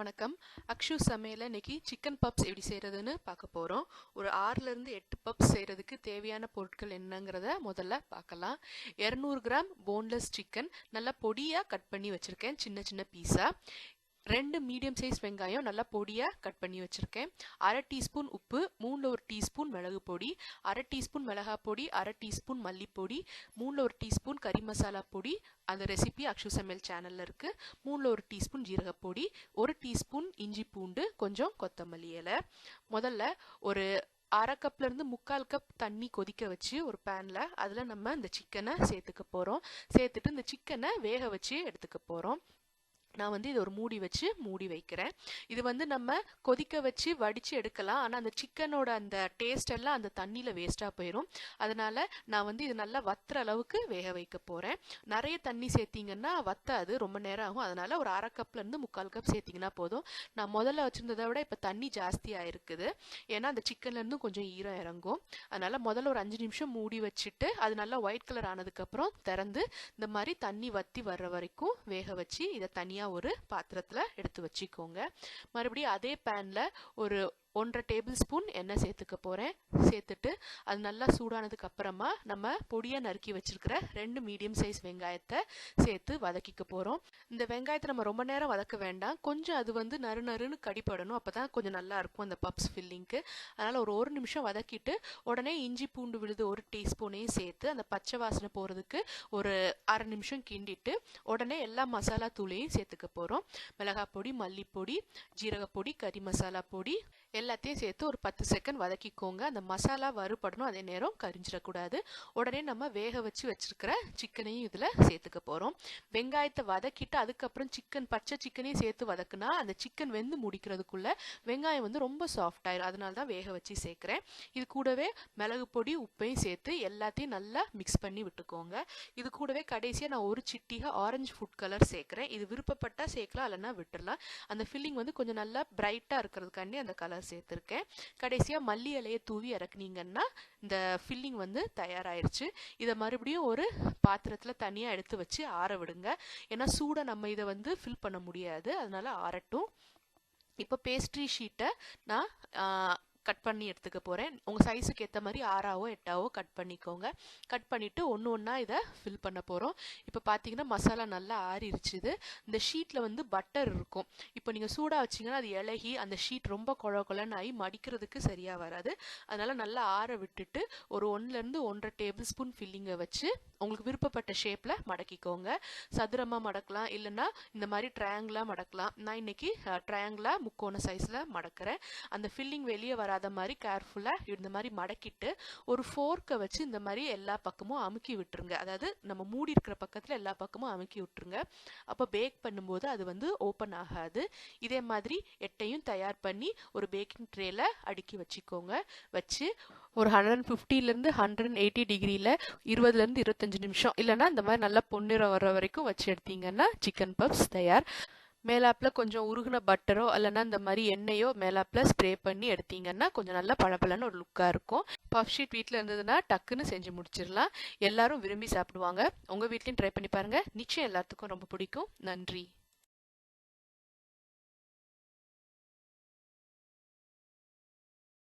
வணக்கம். அக்ஷு சமையல் இன்னைக்கு சிக்கன் பப்ஸ் எப்படி செய்கிறதுன்னு பார்க்க போகிறோம் ஒரு ஆறுலேருந்து எட்டு பப்ஸ் செய்கிறதுக்கு தேவையான பொருட்கள் என்னங்கிறத முதல்ல பார்க்கலாம். இரநூறு கிராம் போன்லெஸ் சிக்கன் நல்லா பொடியாக கட் பண்ணி வச்சுருக்கேன் சின்ன சின்ன பீஸாக ரெண்டு மீடியம் சைஸ் வெங்காயம் நல்லா பொடியாக கட் பண்ணி வச்சுருக்கேன். அரை டீஸ்பூன் உப்பு மூணில் ஒரு டீஸ்பூன் மிளகு பொடி அரை டீஸ்பூன் மிளகாய் பொடி அரை டீஸ்பூன் மல்லிப்பொடி மூணில் ஒரு டீஸ்பூன் கறி மசாலா பொடி அந்த ரெசிபி அக்ஷு சமையல் சேனலில் இருக்குது மூணில் ஒரு டீஸ்பூன் ஜீரகப்பொடி ஒரு டீஸ்பூன் இஞ்சி பூண்டு கொஞ்சம் கொத்தமல்லி இலை. முதல்ல ஒரு அரை கப்லேருந்து முக்கால் கப் தண்ணி கொதிக்க வச்சு ஒரு பேனில் அதில் நம்ம இந்த சிக்கனை சேர்த்துக்க போகிறோம் சேர்த்துட்டு இந்த சிக்கனை வேக வச்சு எடுத்துக்க போகிறோம் நான் வந்து இது ஒரு மூடி வச்சு மூடி வைக்கிறேன். இது வந்து நம்ம கொதிக்க வச்சு வடித்து எடுக்கலாம். ஆனால் அந்த சிக்கனோட அந்த டேஸ்ட் எல்லாம் அந்த தண்ணியில் வேஸ்ட்டாக போயிடும் அதனால் நான் வந்து இது நல்லா வத்துற அளவுக்கு வேக வைக்க போகிறேன் நிறைய தண்ணி சேர்த்திங்கன்னா வத்தாது ரொம்ப நேரம் ஆகும். அதனால் ஒரு அரை கப்லேருந்து முக்கால் கப் சேர்த்திங்கன்னா போதும். நான் முதல்ல வச்சுருந்ததை விட இப்போ தண்ணி ஜாஸ்தியாக இருக்குது ஏன்னா அந்த சிக்கன்லேருந்து கொஞ்சம் ஈரம் இறங்கும். அதனால் முதல்ல ஒரு அஞ்சு நிமிஷம் மூடி வச்சுட்டு அது நல்லா ஒயிட் கலர் ஆனதுக்கப்புறம் திறந்து இந்த மாதிரி தண்ணி வத்தி வர்ற வரைக்கும் வேக வச்சு இதை தனியாக ஒரு பாத்திரத்தில் எடுத்து வச்சுக்கோங்க. மறுபடியும் அதே பேனில் ஒரு ஒன்றரை டேபிள் ஸ்பூன் எண்ணெய் சேர்த்துக்க போகிறேன் சேர்த்துட்டு அது நல்லா சூடானதுக்கு அப்புறமா நம்ம பொடியாக நறுக்கி வச்சிருக்கிற ரெண்டு மீடியம் சைஸ் வெங்காயத்தை சேர்த்து வதக்கிக்க போகிறோம் இந்த வெங்காயத்தை நம்ம ரொம்ப நேரம் வதக்க வேண்டாம். கொஞ்சம் அது வந்து நறு நறுன்னு கடிப்படணும் அப்போ தான் கொஞ்சம் நல்லா இருக்கும் அந்த பப்ஸ் ஃபில்லிங்க்கு அதனால் ஒரு ஒரு நிமிஷம் வதக்கிட்டு உடனே இஞ்சி பூண்டு விழுது ஒரு டீஸ்பூனையும் சேர்த்து அந்த பச்சை வாசனை போகிறதுக்கு ஒரு அரை நிமிஷம் கிண்டிட்டு உடனே எல்லா மசாலா தூளையும் சேர்த்துக்க போகிறோம் மிளகாய் பொடி மல்லிப்பொடி ஜீரகப்பொடி கறி மசாலா பொடி எல்லாத்தையும் சேர்த்து ஒரு பத்து செகண்ட் வதக்கிக்கோங்க. அந்த மசாலா வறுபடணும். அதே நேரம் கரிஞ்சிடக்கூடாது. உடனே நம்ம வேக வச்சு வச்சிருக்கிற சிக்கனையும் இதில் சேர்த்துக்க போகிறோம் வெங்காயத்தை வதக்கிட்டு அதுக்கப்புறம் சிக்கன் பச்சை சிக்கனையும் சேர்த்து வதக்குனா அந்த சிக்கன் வெந்து முடிக்கிறதுக்குள்ள வெங்காயம் வந்து ரொம்ப சாஃப்ட் ஆயிரும். அதனால தான் வேக வச்சு சேர்க்குறேன். இது கூடவே மிளகு பொடி உப்பையும் சேர்த்து எல்லாத்தையும் நல்லா மிக்ஸ் பண்ணி விட்டுக்கோங்க. இது கூடவே கடைசியாக நான் ஒரு சிட்டியாக ஆரஞ்சு ஃபுட் கலர் சேர்க்குறேன். இது விருப்பப்பட்டால் சேர்க்கலாம் இல்லைன்னா விட்டுடலாம் அந்த ஃபில்லிங் வந்து கொஞ்சம் நல்லா பிரைட்டாக இருக்கிறதுக்காண்டி அந்த கலர் சேர்த்துருக்கேன். கடைசியாக மல்லி இலையை தூவி இறக்குனீங்கன்னா இந்த ஃபில்லிங் வந்து தயாராயிருச்சு. இதை மறுபடியும் ஒரு பாத்திரத்தில் தனியாக எடுத்து வச்சு ஆற விடுங்க. ஏன்னா சூடை நம்ம இதை வந்து ஃபில் பண்ண முடியாது. அதனால் ஆறட்டும். இப்போ பேஸ்ட்ரி ஷீட்டை நான் கட் பண்ணி எடுத்துக்க போகிறேன் உங்கள் சைஸுக்கு ஏற்ற மாதிரி ஆறாவோ எட்டாவோ கட் பண்ணிக்கோங்க. கட் பண்ணிவிட்டு ஒன்று ஒன்றா இதை ஃபில் பண்ண போகிறோம் இப்போ பார்த்தீங்கன்னா மசாலா நல்லா ஆறிடுச்சுது இந்த ஷீட்டில் வந்து பட்டர் இருக்கும். இப்போ நீங்கள் சூடாக வச்சிங்கன்னா அது இலகி அந்த ஷீட் ரொம்ப குழ குழன்னு ஆகி மடிக்கிறதுக்கு சரியாக வராது. அதனால் நல்லா ஆற விட்டுட்டு ஒரு ஒன்றுலேருந்து ஒன்றரை டேபிள் ஸ்பூன் ஃபில்லிங்கை வச்சு உங்களுக்கு விருப்பப்பட்ட ஷேப்பில் மடக்கிக்கோங்க. சதுரமாக மடக்கலாம். இல்லைன்னா இந்த மாதிரி ட்ரையாங்கிளாக மடக்கலாம். நான் இன்னைக்கு ட்ரையாங்கிளாக முக்கோண சைஸில் மடக்கிறேன். அந்த ஃபில்லிங் வெளியே வராது மாதிரி கேர்ஃபுல்லாக இந்த மாதிரி மடக்கிட்டு ஒரு ஃபோர்க்கை வச்சு இந்த மாதிரி எல்லா பக்கமும் அமுக்கி விட்டுருங்க. அதாவது நம்ம மூடி இருக்கிற பக்கத்தில் எல்லா பக்கமும் அமுக்கி விட்டுருங்க. அப்போ பேக் பண்ணும்போது அது வந்து ஓப்பன் ஆகாது. இதே மாதிரி எட்டையும் தயார் பண்ணி ஒரு பேக்கிங் ட்ரேல அடுக்கி வச்சுக்கோங்க. வச்சு ஒரு ஹண்ட்ரட் அண்ட் ஃபிஃப்டிலேருந்து ஹண்ட்ரட் அண்ட் எயிட்டி டிகிரியில் இருபதுலேருந்து இருபத்தஞ்சு நிமிஷம். இல்லைனா இந்த மாதிரி நல்லா பொன்னிறம் வர்ற வரைக்கும் வச்சு எடுத்தீங்கன்னா சிக்கன் பப்ஸ் தயார். மேலாப்பில் கொஞ்சம் உருகின பட்டரோ இல்லைன்னா இந்த மாதிரி எண்ணெயோ மேலாப்பில் ஸ்ப்ரே பண்ணி எடுத்தீங்கன்னா கொஞ்சம் நல்லா பளபளன்னு ஒரு லுக்காக இருக்கும். பஃப் ஷீட் வீட்டில் இருந்ததுன்னா டக்குன்னு செஞ்சு முடிச்சிடலாம். எல்லாரும் விரும்பி சாப்பிடுவாங்க. உங்கள் வீட்லேயும் ட்ரை பண்ணி பாருங்கள் நிச்சயம் எல்லாத்துக்கும் ரொம்ப பிடிக்கும். நன்றி.